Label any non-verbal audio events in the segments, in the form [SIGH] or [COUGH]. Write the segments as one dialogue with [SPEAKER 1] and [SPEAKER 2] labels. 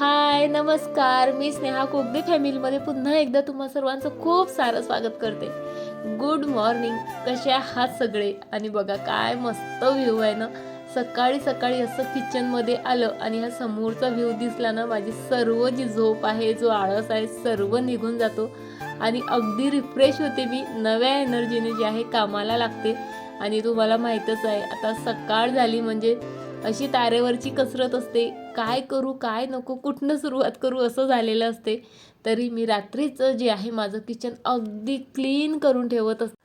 [SPEAKER 1] हाय नमस्कार. मी स्नेहा कोगदे फॅमिलीमध्ये पुन्हा एकदा तुम्हा सर्वांचं खूप सारं स्वागत करते. Good morning. कसे आहात सगळे? आणि बघा काय मस्त व्ह्यू आहे ना. सकाळी सकाळी असं किचनमध्ये आलं आणि हा समोरचा व्ह्यू दिसला ना माझी सर्व जी झोप आहे जो आळस आहे सर्व निघून जातो. आणि अगदी रिफ्रेश होते मी. नव्या एनर्जीने जे आहे कामाला लागते. आणि तुम्हाला माहीतच आहे आता सकाळ झाली म्हणजे अशी तारेवरची कसरत असते. काय करू काय नको कुठनं सुरुवात करू असं झालेलं असते. तरी मी रात्रीचं जे आहे माझं किचन अगदी क्लीन करून ठेवत असते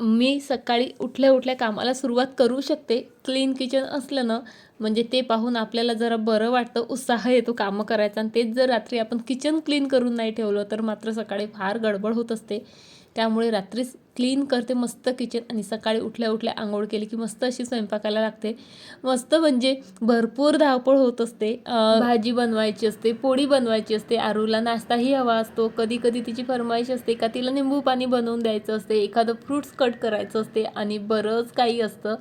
[SPEAKER 1] मी सकाळी उठल्या उठल्या कामाला सुरुवात करू शकते. क्लीन किचन असलं ना म्हणजे ते पाहून आपल्याला जरा बरं वाटतं उत्साह येतो कामं करायचा. आणि तेच जर रात्री आपण किचन क्लीन करून नाही ठेवलं तर मात्र सकाळी फार गडबड होत असते. त्यामुळे रात्री क्लीन करते मस्त किचन आणि सकाळी उठल्या उठल्या आंघोळ केली की मस्त अशी स्वयंपाकाला लागते. मस्त म्हणजे भरपूर धावपळ होत असते. भाजी बनवायची असते पोळी बनवायची असते आरूला नाश्ताही हवा असतो कधी कधी तिची फरमाईश असते का तिला निंबू पाणी बनवून द्यायचं असते एखादं फ्रूट्स कट करायचं असते आणि बरंच काही असतं.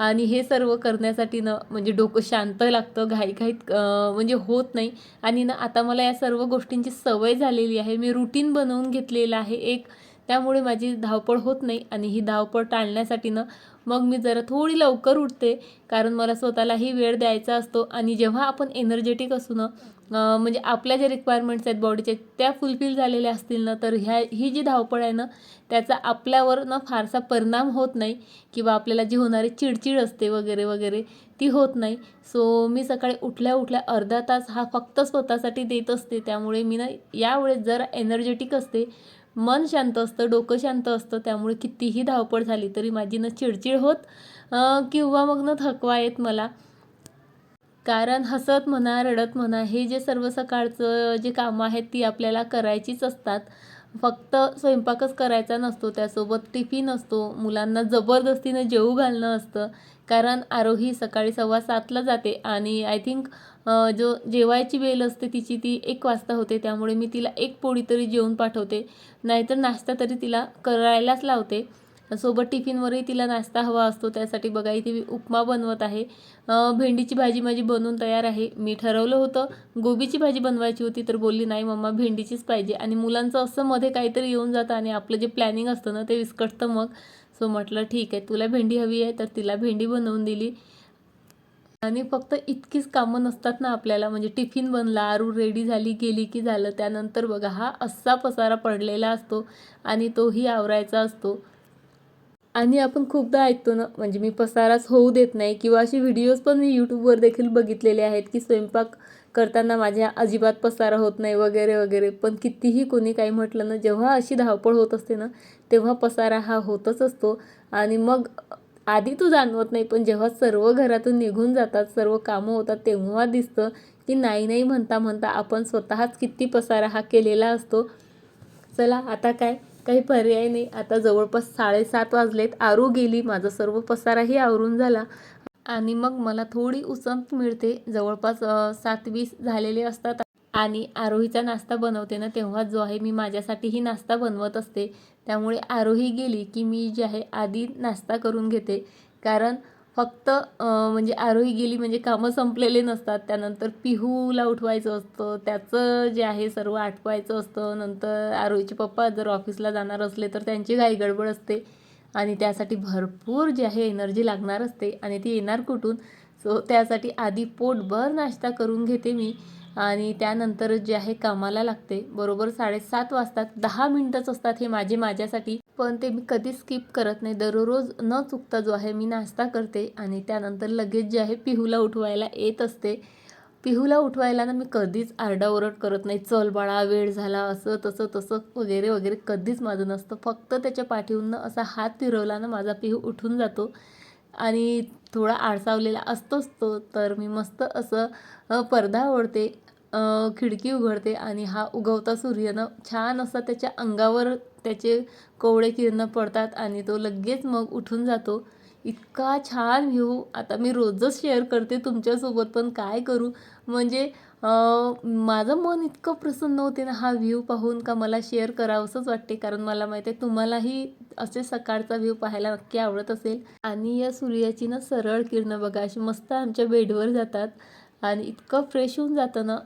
[SPEAKER 1] आणि हे सर्व करण्यासाठी ना म्हणजे डोकं शांत लागतं घाईघाईत म्हणजे होत नाही. आणि ना आता मला या सर्व गोष्टींची सवय झालेली आहे. मी रुटीन बनवून घेतलेलं आहे. एक त्यामुळे माझी धावपळ होत नाही आणि ही धावपळ टाळण्यासाठी ना मग मी जरा थोडी लवकर उठते. कारण मला स्वतःलाही वेळ द्यायचा असतो आणि जेव्हा आपण एनर्जेटिक असू ना म्हणजे आपल्या ज्या रिक्वायरमेंट्स आहेत बॉडीच्या त्या फुलफिल झालेल्या असतील ना तर ह्या ही जी धावपळ आहे ना त्याचा आपल्यावर ना फारसा परिणाम होत नाही किंवा आपल्याला जी होणारी चिडचिड असते वगैरे वगैरे ती होत नाही. सो मी सकाळी उठल्या उठल्या अर्धा तास हा फक्त स्वतःसाठी देत असते. त्यामुळे मी ना यावेळेस जरा एनर्जेटिक असते. मन शांत असतं डोकं शांत असतं त्यामुळे कितीही धावपळ झाली तरी माझी न चिडचिड होत किंवा मग न थकवा येत मला. कारण हसत म्हणा रडत म्हणा हे जे सर्व सकाळचं जे कामं आहेत ती आपल्याला करायचीच असतात. फक्त स्वयंपाकच करायचा नसतो त्यासोबत टिफिन असतो मुलांना जबरदस्तीनं जेवू घालणं असतं. कारण आरोही सकाळी सव्वा सातला जाते आणि आय थिंक जो जेवायची वेळ असते तिची ती एक वाजता होते. त्यामुळे मी तिला एक पोळी तरी जेवून पाठवते. नाहीतर नाश्ता तरी तिला करायलाच लावते. सोबत टिफिनवरही तिला नाश्ता हवा असतो. त्यासाठी बघा इथे मी उपमा बनवत आहे. भेंडीची भाजी माझी बनवून तयार आहे. मी ठरवलं होतं गोबीची भाजी बनवायची होती तर बोलली नाही मम्मा भेंडीचीच पाहिजे. आणि मुलांचं असं मध्ये काहीतरी येऊन जातं आणि आपलं जे प्लॅनिंग असतं ना ते विस्कटतं मग. सो म्हटलं ठीक आहे तुला भेंडी हवी आहे तर तिला भेंडी बनवून दिली. आणि फक्त इतकीच कामं नसतात ना आपल्याला. म्हणजे टिफिन बनला आरू रेडी झाली गेली की झालं. त्यानंतर बघा हा असा पसारा पडलेला असतो आणि तोही आवरायचा असतो. आणि आपण खूपदा ऐकतो ना म्हणजे मी पसाराच होऊ देत नाही किंवा असे व्हिडिओज पण मी यूट्यूबवर देखील बघितलेले आहेत की स्वयंपाक करताना माझ्या अजिबात पसारा होत नाही वगैरे वगैरे. पण कितीही कोणी काही म्हटलं ना जेव्हा अशी धावपळ होत असते ना तेव्हा पसारा हा होतच असतो. आणि मग आधी तू जाणवत नाही पण जेव्हा सर्व घरातून निघून जातात सर्व कामं होतात तेव्हा दिसतं की नाही नाही म्हणता म्हणता आपण स्वतःच किती पसारा हा केलेला असतो. चला आता काय? काही पर्याय नाही. आता जवळपास साडेसात वाजलेत. आरू गेली. माझा सर्व पसाराही आवरून झाला. आणि मग मला थोडी उसंत मिळते. जवळपास सात वीस झालेले असतात. आणि आरोहीचा नाश्ता बनवते ना तेव्हा जो आहे मी माझ्यासाठीही नाश्ता बनवत असते. त्यामुळे आरोही गेली की मी जे आहे आधी नाश्ता करून घेते. कारण फक्त म्हणजे आरोही गेली म्हणजे कामं संपलेले नसतात. त्यानंतर पिहूला उठवायचं असतं. त्याचं जे आहे सर्व आठवायचं असतं. नंतर आरोहीचे पप्पा जर ऑफिसला जाणार असले तर त्यांची घाई गडबड असते. आणि त्यासाठी भरपूर जे आहे एनर्जी लागणार असते. आणि ती येणार कुठून? सो त्यासाठी आधी पोटभर नाश्ता करून घेते मी. आणि त्यानंतर जे आहे कामाला लागते. बरोबर साडेसात वाजतात. दहा मिनटंच असतात हे माझे माझ्यासाठी. पण ते मी कधीच स्किप करत नाही. दररोज न चुकता जो आहे मी नाश्ता करते आणि त्यानंतर लगेच जे आहे पिहूला उठवायला येत असते. पिहूला उठवायला ना मी कधीच आरडाओरड करत नाही. चल बाळा वेळ झाला असं तसं तसं वगैरे वगैरे कधीच माझं नसतं. फक्त त्याच्या पाठीवरून असा हात फिरवला ना माझा पिहू उठून जातो. आणि थोडा आळसावलेला असतोच तो. तर मी मस्त असं पडदा ओढते. खिडकी उघडते आणि हा उगवता सूर्य ना छान असा त्याच्या अंगावर त्याचे कोवळे किरणं पडतात आणि तो लगेच मग उठून जातो. इतका छान व्ह्यू आता मी रोजच शेअर करते तुमच्यासोबत पण काय करू? म्हणजे माझं मन इतकं प्रसन्न होते ना हा व्ह्यू पाहून का मला शेअर करावंसंच वाटते. कारण मला माहिती आहे तुम्हालाही असे सकाळचा व्ह्यू पाहायला नक्की आवडत असेल. आणि या सूर्याची ना सरळ किरणं बघा अशी मस्त आमच्या बेडवर जातात. आणि इतकं फ्रेश होऊन जातं ना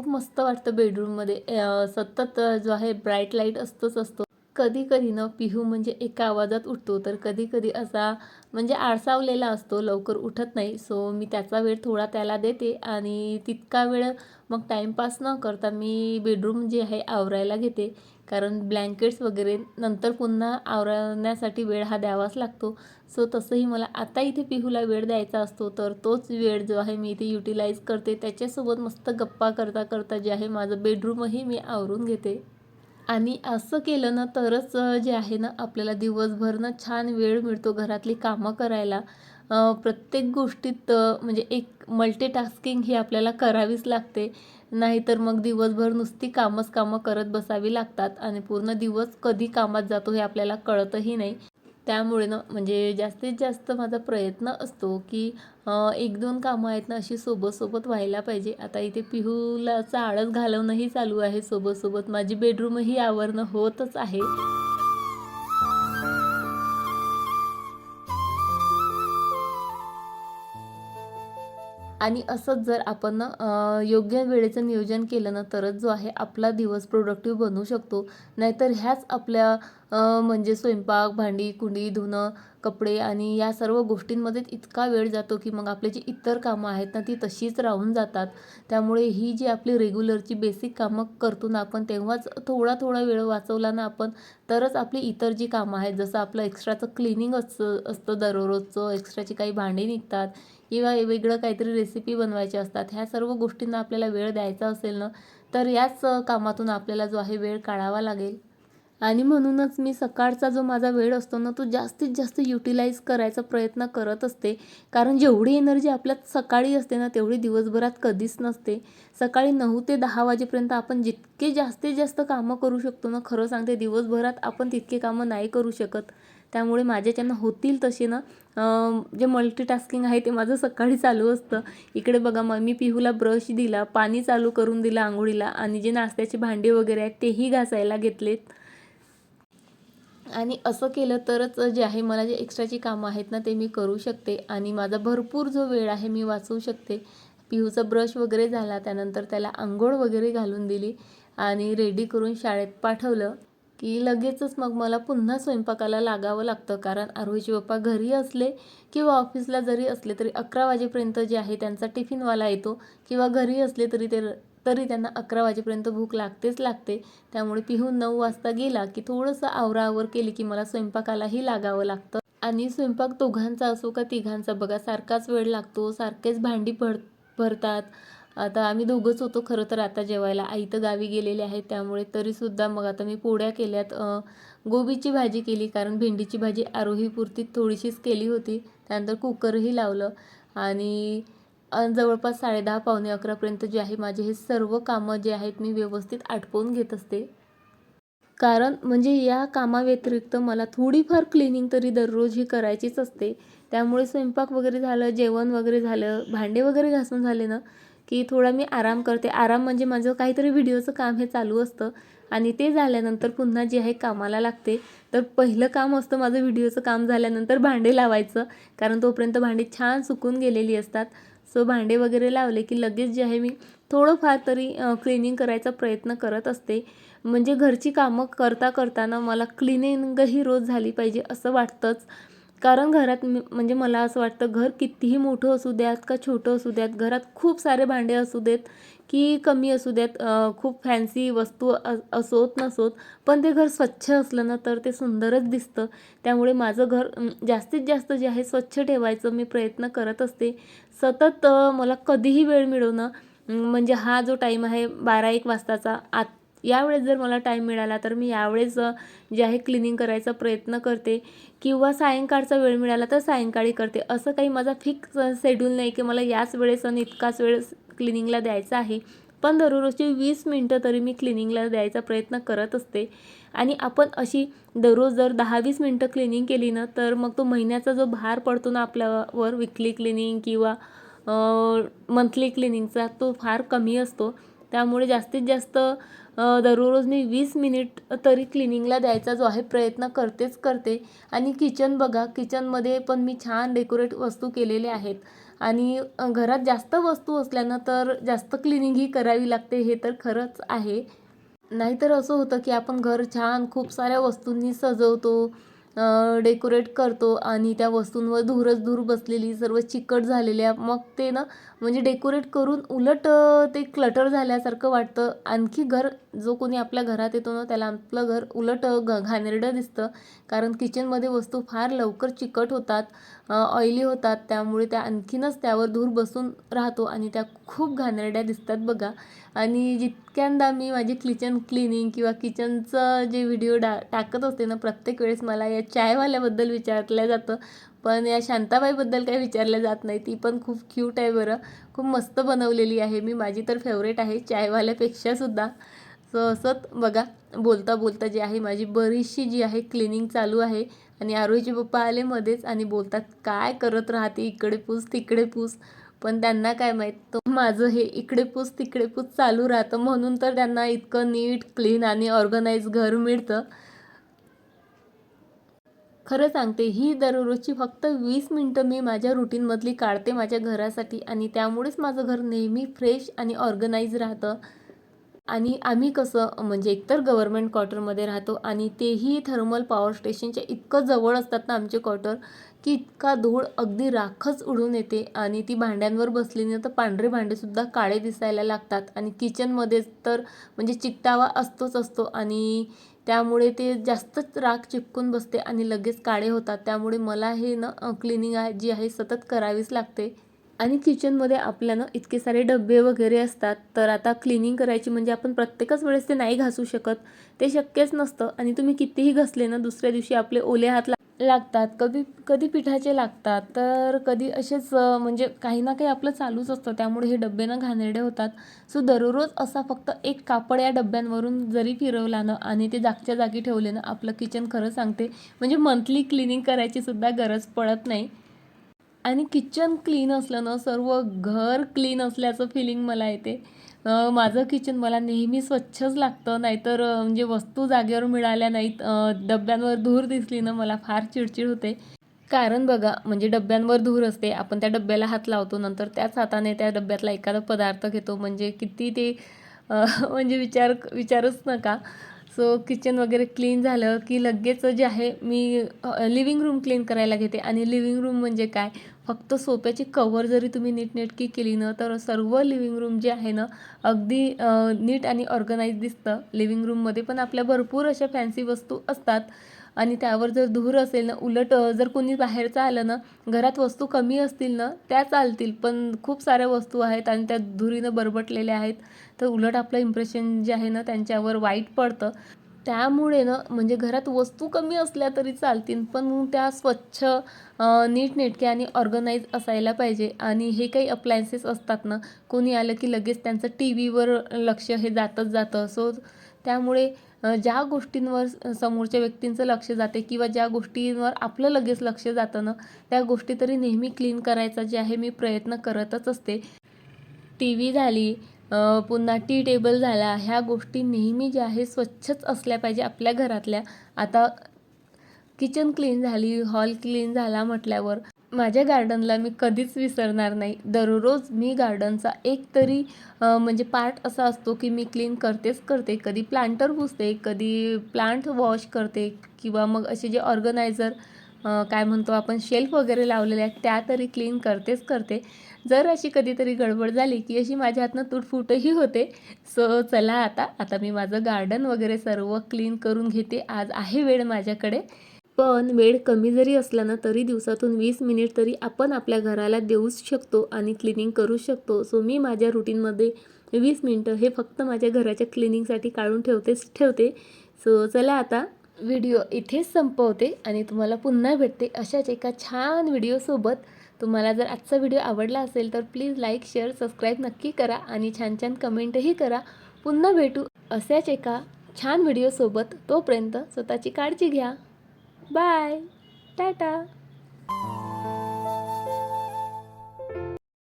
[SPEAKER 1] खूप मस्त वाटतं बेडरूममध्ये अ, सतत जो आहे ब्राईट लाइट असतोच असतो. कधी कधी ना पिहू म्हणजे एका आवाजात उठतो. तर कधी कधी असा म्हणजे आळसावलेला असतो लवकर उठत नाही. सो मी त्याचा वेळ थोडा त्याला देते आणि तितका वेळ मग टाईमपास न करता मी बेडरूम जे आहे आवरायला घेते. कारण ब्लँकेट्स वगैरे नंतर पुन्हा आवरण्यासाठी वेळ हा द्यावाच लागतो. सो तसंही मला आता इथे पिहूला वेळ द्यायचा असतो. तर तोच वेळ जो आहे मी इथे युटिलाइज करते. त्याच्यासोबत मस्त गप्पा करता करता जे आहे माझं बेडरूमही मी आवरून घेते. आणि असं केलं ना तरच जे आहे ना आपल्याला दिवसभर ना छान वेळ मिळतो घरातली कामं करायला. प्रत्येक गोष्टीत म्हणजे एक मल्टीटास्किंग ही आपल्याला करावीच लागते. नाहीतर मग दिवसभर नुसती कामच कामं करत बसावी लागतात आणि पूर्ण दिवस कधी कामात जातो हे आपल्याला कळतही नाही. त्यामुळे ना म्हणजे जास्तीत जास्त माझा प्रयत्न असतो की एक दोन कामं आहेत ना अशी सोबत सोबत व्हायला पाहिजे. आता इथे पिहूलाचा आळस घालवणंही चालू आहे. सोबत सोबत माझी बेडरूमही आवरणं होतच आहे. आणि असंच जर आपण योग्य वेळेचं नियोजन केलं ना तरच जो आहे आपला दिवस प्रोडक्टिव्ह बनू शकतो. नाहीतर ह्याच आपल्या म्हणजे स्वयंपाक भांडी कुंडी धुणं कपडे आणि या सर्व गोष्टींमध्येच इतका वेळ जातो की मग आपली जी इतर कामं आहेत ना ती तशीच राहून जातात. त्यामुळे ही जी आपली रेग्युलरची बेसिक कामं करतो ना आपण तेव्हाच थोडा थोडा वेळ वाचवला ना आपण तरच आपली इतर जी कामं आहेत जसं आपलं एक्स्ट्राचं क्लिनिंग असतं असतं दररोजचं एक्स्ट्राची काही भांडी निघतात किंवा वेगळं काहीतरी रेसिपी बनवायची असतात ह्या सर्व गोष्टींना आपल्याला वेळ द्यायचा असेल ना तर याच कामातून आपल्याला जो आहे वेळ काढावा लागेल. आणि म्हणूनच मी सकाळचा जो माझा वेळ असतो ना तो जास्तीत जास्त युटिलाइज करायचा प्रयत्न करत असते. कारण जेवढी एनर्जी आपल्यात सकाळी असते ना तेवढी दिवसभरात कधीच नसते. सकाळी नऊ ते दहा वाजेपर्यंत आपण जितके जास्तीत जास्त कामं करू शकतो ना खरं सांगते दिवसभरात आपण तितके कामं नाही करू शकत. त्यामुळे माझ्याच्यानं होतील तसे ना जे मल्टीटास्किंग आहे ते माझं सकाळी चालू असतं. इकडे बघा मग मी पिहूला ब्रश दिला पाणी चालू करून दिलं आंघोळीला आणि जे नाश्त्याचे भांडे वगैरे आहेत तेही घासायला घेतलेत. आणि असं केलं तरच जे आहे मला जे एक्स्ट्राची कामं आहेत ना ते मी करू शकते. आणि माझा भरपूर जो वेळ आहे मी वाचवू शकते. पिहूचा ब्रश वगैरे झाला त्यानंतर त्याला आंघोळ वगैरे घालून दिली आणि रेडी करून शाळेत पाठवलं की लगेचच मग मला पुन्हा स्वयंपाकाला लागावं लागतं. कारण आरोहीचे पप्पा घरी असले किंवा ऑफिसला जरी असले तरी अकरा वाजेपर्यंत जे आहे त्यांचा टिफिनवाला येतो. किंवा घरी असले तरी ते तरी त्यांना अकरा वाजेपर्यंत भूक लागतेच लागते. त्यामुळे पिहू नऊ वाजता गेला की थोडंसं आवराआवर केली की मला स्वयंपाकालाही लागावं लागतं. आणि स्वयंपाक दोघांचा असो का तिघांचा बघा सारखाच वेळ लागतो सारखेच भांडी भर भरतात. आता आम्ही दोघंच होतो खरं तर आता जेवायला. आई तर गावी गेलेली आहे त्यामुळे तरीसुद्धा मग आता मी पोळ्या केल्यात. गोबीची भाजी केली कारण भेंडीची भाजी आरोहीपुरती थोडीशीच केली होती. त्यानंतर कुकरही लावलं. आणि जवळपास साडेदहा पावणे अकरापर्यंत जे आहे माझे हे सर्व कामं जे आहेत मी व्यवस्थित आटपवून घेत असते. कारण म्हणजे या कामाव्यतिरिक्त मला थोडीफार क्लिनिंग तरी दररोज ही करायचीच असते. त्यामुळे स्वयंपाक वगैरे झालं जेवण वगैरे झालं भांडे वगैरे घासून झाले ना की थोडा मी आराम करते. आराम म्हणजे माझं काहीतरी व्हिडिओचं काम हे चालू असतं आणि ते झाल्यानंतर पुन्हा जे आहे कामाला लागते. तर पहिलं काम असतं माझं व्हिडिओचं काम झाल्यानंतर भांडे लावायचं कारण तोपर्यंत भांडी छान सुकून गेलेली असतात. सो भांडे वगैरे लावले की लगेच जे आहे मी थोडंफार तरी क्लिनिंग करायचा प्रयत्न करत असते. म्हणजे घरची कामं करता करताना मला क्लिनिंगही रोज झाली पाहिजे असं वाटतंच. कारण घरात म्हणजे मला असं वाटतं घर कितीही मोठं असू द्यात का छोटं असू द्यात घरात खूप सारे भांडे असू देत. की कमी असू द्यात खूप फॅन्सी वस्तू असोत नसोत पण ते घर स्वच्छ असलं ना तर ते सुंदरच दिसतं. त्यामुळे माझं घर जास्तीत जास्त जे आहे स्वच्छ ठेवायचं मी प्रयत्न करत असते. सतत मला कधीही वेळ मिळवणं म्हणजे हा जो टाईम आहे बारा एक वाजताचा आत यावेळेस जर मला टाईम मिळाला तर मी यावेळेस जे आहे क्लिनिंग करायचा प्रयत्न करते किंवा सायंकाळचा वेळ मिळाला तर सायंकाळी करते. असं काही माझा फिक्स शेड्यूल नाही की मला याच वेळेस आणि इतकाच वेळ क्लिनिंगला द्यायचा आहे. पण दररोजची वीस मिनटं तरी मी क्लिनिंगला द्यायचा प्रयत्न करत असते. आणि आपण अशी दररोज जर दहा वीस मिनटं क्लिनिंग केली ना तर मग तो महिन्याचा जो भार पडतो ना आपल्यावर विकली क्लिनिंग किंवा मंथली क्लिनिंगचा तो फार कमी असतो. त्यामुळे जास्तीत जास्त दररोज मी वीस मिनिट तरी क्लिनिंगला द्यायचा जो आहे प्रयत्न करतेच करते. आणि किचन बघा किचनमध्ये पण मी छान डेकोरेट वस्तू केलेल्या आहेत. आणि घरात जास्त वस्तू असल्यानं तर जास्त क्लिनिंग ही करावी लागते हे तर खरंच आहे. नाहीतर असं होतं की आपण घर छान खूप साऱ्या वस्तूंनी सजवतो. डेकोरेट करतो आणि त्या वस्तूंवर धूरच धूर बसलेली सर्व चिकट झालेल्या मग ते ना म्हणजे डेकोरेट करून उलट ते क्लटर झाल्यासारखं वाटतं. आणखी घर जो कोणी आपल्या घरात येतो ना त्याला आपलं घर उलट घ घाणेरडं दिसतं. कारण किचनमध्ये वस्तू फार लवकर चिकट होतात. ऑइली होतात. त्यामुळे त्या आणखीनच त्यावर धूर बसून राहतो आणि त्या खूप घाणेरड्या दिसतात बघा. आणि जितक्यांदा मी माझी किचन क्लिनिंग किंवा किचनचं जे व्हिडिओ डा टाकत असते ना प्रत्येक वेळेस मला या चायवाल्याबद्दल विचारलं जातं. पण या शांताबाईबद्दल काही विचारलं जात नाही. ती पण खूप क्यूट आहे बरं. खूप मस्त बनवलेली आहे. मी माझी तर फेवरेट आहे चायवाल्यापेक्षासुद्धा सो असंच बघा. बोलता बोलता जी आहे माझी बरीचशी जी आहे क्लिनिंग चालू आहे आणि आरोहीचे पप्पा आले मध्येच आणि बोलतात काय करत राहते? इकडे पूस तिकडे पूस. पण त्यांना काय माहीत तो माझं हे इकडे पूस तिकडे पूस चालू राहतं. म्हणून तर त्यांना इतकं नीट क्लीन आणि ऑर्गनाईज घर मिळतं. खरं सांगते ही दररोजची फक्त वीस मिनटं मी माझ्या रुटीनमधली काढते माझ्या घरासाठी आणि त्यामुळेच माझं घर नेहमी फ्रेश आणि ऑर्गनाईज राहतं. आणि आम्ही कसं म्हणजे एकतर गव्हर्मेंट क्वार्टरमध्ये राहतो आणि तेही थर्मल पॉवर स्टेशनच्या इतकं जवळ असतात ना आमचे क्वार्टर की इतका धूळ अगदी राखच उडून येते आणि ती भांड्यांवर बसली ना तर पांढरे भांडेसुद्धा काळे दिसायला लागतात. आणि किचनमध्ये तर म्हणजे चिकटावा असतोच असतो आणि त्यामुळे ते जास्तच राख चिपकून बसते आणि लगेच काळे होतात. त्यामुळे मला हे ना क्लिनिंग आहे जी आहे सतत करावीच लागते. आणि किचनमध्ये आपल्यानं इतके सारे डबे वगैरे असतात तर आता क्लिनिंग करायची म्हणजे आपण प्रत्येकच वेळेस ते नाही घासू शकत. ते शक्यच नसतं आणि तुम्ही कितीही घासले ना दुसऱ्या दिवशी आपले ओले हात ला- लागतात कधी कधी पिठाचे लागतात तर कधी असेच म्हणजे काही ना काही आपलं चालूच असतं. त्यामुळे हे डबे ना घाणेरडे होतात. सो दररोज असा फक्त एक कापड या डब्यांवरून जरी फिरवला ना आणि ते जागच्या जागी ठेवले ना आपलं किचन खरं सांगते म्हणजे मंथली क्लिनिंग करायची सुद्धा गरज पडत नाही. आणि किचन क्लीन असलं ना सर्व घर क्लीन असल्याचं फिलिंग मला येते. माझं किचन मला नेहमी स्वच्छच लागतं नाहीतर म्हणजे वस्तू जागेवर मिळाल्या नाहीत डब्यांवर धूर दिसली ना मला फार चिडचिड होते. कारण बघा म्हणजे डब्यांवर धूर असते आपण त्या डब्याला हात लावतो नंतर त्याच हाताने त्या डब्यातला एखादा पदार्थ घेतो म्हणजे किती ते [LAUGHS] म्हणजे विचार विचारूच नका. सो किचन वगैरे क्लीन झालं की लगेच जे आहे मी लिव्हिंग रूम क्लीन करायला घेते. आणि लिव्हिंग रूम म्हणजे काय? फक्त सोप्याची कवर जरी तुम्ही नीटनेटकी केली ना तर सर्व लिव्हिंग रूम जे आहे ना अगदी नीट आणि ऑर्गनाईज दिसतं लिव्हिंग रूममध्ये पण आपल्या भरपूर अशा फॅन्सी वस्तू असतात. आणि त्यावर जर धूर असेल ना उलट जर कोणी बाहेरचं आलं ना घरात वस्तू कमी असतील ना त्या चालतील. पण खूप साऱ्या वस्तू आहेत आणि त्या धुरीनं बरबटलेल्या आहेत. तर उलट आपलं इम्प्रेशन जे आहे ना त्यांच्यावर वाईट पडतं. त्यामुळे ना म्हणजे घरात वस्तू कमी असल्या तरी चालतील पण त्या स्वच्छ नीटनेटके आणि ऑर्गनाईज असायला पाहिजे. आणि हे काही अप्लायन्सेस असतात ना कोणी आलं की लगेच त्यांचं टी व्हीवर लक्ष हे जातच जातं. सो त्यामुळे ज्या गोष्टींवर समोरच्या व्यक्तींचं लक्ष जाते किंवा ज्या गोष्टींवर आपलं लगेच लक्ष जातं ना त्या गोष्टी तरी नेहमी क्लीन करायचा जे आहे मी प्रयत्न करतच असते. टी व्ही झाली पुन्हा टी टेबल झाला. ह्या गोष्टी नेहमी ज्या आहे स्वच्छच असल्या पाहिजे आपल्या घरातल्या. आता किचन क्लीन झाली हॉल क्लीन झाला म्हटल्यावर माझ्या गार्डनला मी कधीच विसरणार नाही. दररोज मी गार्डनचा एक तरी म्हणजे पार्ट असा असतो की मी क्लीन करतेच करते. कधी प्लांटर पुसते कधी प्लांट वॉश करते किंवा मग असे जे ऑर्गनायझर काय म्हणतो आपण शेल्फ वगैरे लावलेले आहेत त्या तरी क्लीन करतेच करते. जर अशी कधीतरी गडबड झाली की अशी माझ्या हातनं तुटफुटही होते सो चला आता. आता मी माझं गार्डन वगैरे सर्व क्लीन करून घेते. आज आहे वेळ माझ्याकडे. पण वेळ कमी जरी असला ना तरी दिवसातून वीस मिनिट तरी आपण आपल्या घराला देऊच शकतो आणि क्लिनिंग करू शकतो. सो मी माझ्या रुटीनमध्ये वीस मिनटं हे फक्त माझ्या घराच्या क्लिनिंगसाठी काढून ठेवतेच ठेवते. सो चला आता. व्हिडिओ इथेच संपवते आणि तुम्हाला पुन्हा भेटते अशाच एका छान व्हिडिओसोबत तुम्हाला जर आजचा व्हिडिओ आवडला असेल तर प्लीज लाईक शेअर सबस्क्राईब नक्की करा आणि छान छान कमेंटही करा. पुन्हा भेटू अशाच एका छान व्हिडिओसोबत तोपर्यंत स्वतःची काळजी घ्या. बाय. टाटा.